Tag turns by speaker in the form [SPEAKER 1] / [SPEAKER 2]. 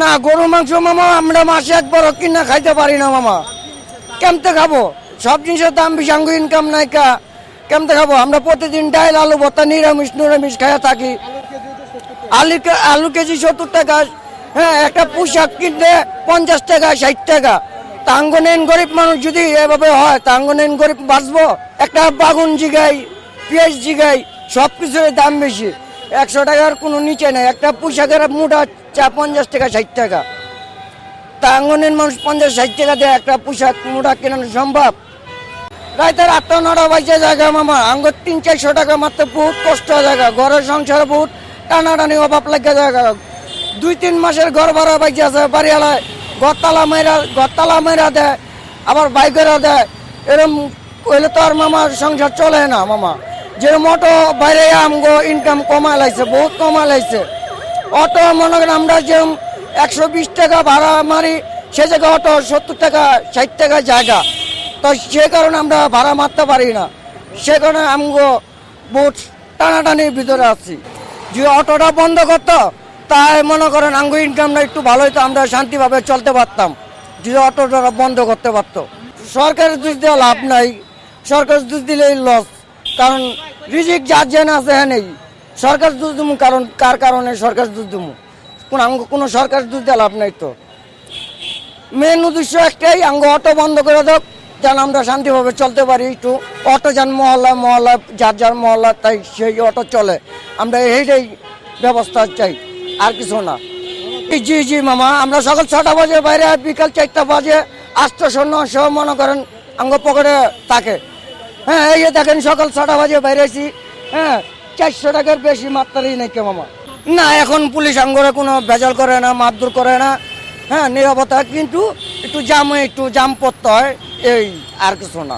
[SPEAKER 1] না গরু মাংস মামা, আমরা মাসে একবার কিনা খাইতে পারি না মামা। কেমতে খাব? সব জিনিসের দাম বেশি আঙ্গু ইনকাম নাই কা। কেমতে খাব? আমরা প্রতিদিন ডাইল, আলু ভর্তা, নিরামিষ নিরামিষ খাইয়া থাকি। আলু আলু কেজি সত্তর টাকা হ্যাঁ একটা পোশাক কিনতে পঞ্চাশ টাকা, ষাট টাকা। তাঙ্গনেন গরিব মানুষ যদি এভাবে হয় তাঙ্গনেন গরিব বাঁচবো? একটা বাগুন জিগাই, পেঁয়াজ জিগাই সব কিছুর দাম বেশি। একশো টাকার কোনো নিচে নাই। একটা পোশাকের মোটা চা পঞ্চাশ টাকা, ষাট টাকা। তা আঙ্গনের মানুষ পঞ্চাশ, ষাট টাকা দিয়ে, একটা পোশাক মোটা কেনানো সম্ভব? রাইতের আটটা, নটা বাজে জায়গা মামা। আঙ্গুর তিন, চারশো টাকা মাত্র, বহুত কষ্ট জায়গা। ঘরের সংসারে বহুত টানাটানি অভাব লাগে জায়গা। দুই, তিন মাসের ঘর ভাড়া বাজে আছে গরতালা মেয়েরা গরতালা মেয়েরা দেয়, আবার বাইকেরা দেয়। এরম কইলে তো আর মামার সংসার চলে না মামা। যে মোটো বাইরে আমগো ইনকাম কমা লাগছে বহুত কমা লাগছে অটো মনে করেন আমরা যে একশো বিশ টাকা ভাড়া মারি, সে জায়গায় অটো সত্তর টাকা, ষাট টাকা জায়গা। তো সে কারণে আমরা ভাড়া মারতে পারি না। সে কারণে আমগো বহুত টানাটানির ভিতরে আছি। যে অটোটা বন্ধ করতো, তাই মনে করেন আঙ্গু ইনকামটা একটু ভালো হতো আমরা শান্তিভাবে চলতে পারতাম। যদি অটোটা বন্ধ করতে পারতো। সরকারের দোষ দেওয়া লাভ নাই। সরকার দোষ দিলেই লস কারণ রিজিক যার জেন আছে হ্যাঁ নেই। সরকার দুধ দেবো কারণ কার কারণে সরকার দুধ দেবো কোন আঙ্গ কোনো সরকার দুধ দেওয়া লাভ নাই তো। মেন উদ্দেশ্য একটাই, আঙ্গ অটো বন্ধ করে দাও, যেন আমরা শান্তিভাবে চলতে পারি একটু। অটো যান মহল্লা মহল্লা যার যার মহল্লা তাই সেই অটো চলে। আমরা এইটাই ব্যবস্থা চাই, আর কিছু না। জি জি মামা, আমরা সকাল ছটা বাজে বাইরে বিকাল চারটা বাজে আটশো নশো, মনে করেন, আঙ্গ পকেটে থাকে। হ্যাঁ এই দেখেন সকাল ছটা বাজে বাইরে আছি হ্যাঁ চারশো টাকার বেশি মাত্রারই নাকি মামা না, এখন পুলিশ আঙ্গরে কোনো ভেজাল করে না, মারধর করে না হ্যাঁ নিরাপত্তা, কিন্তু একটু জামে, একটু জাম পড়তে হয়, এই আর কিছু না।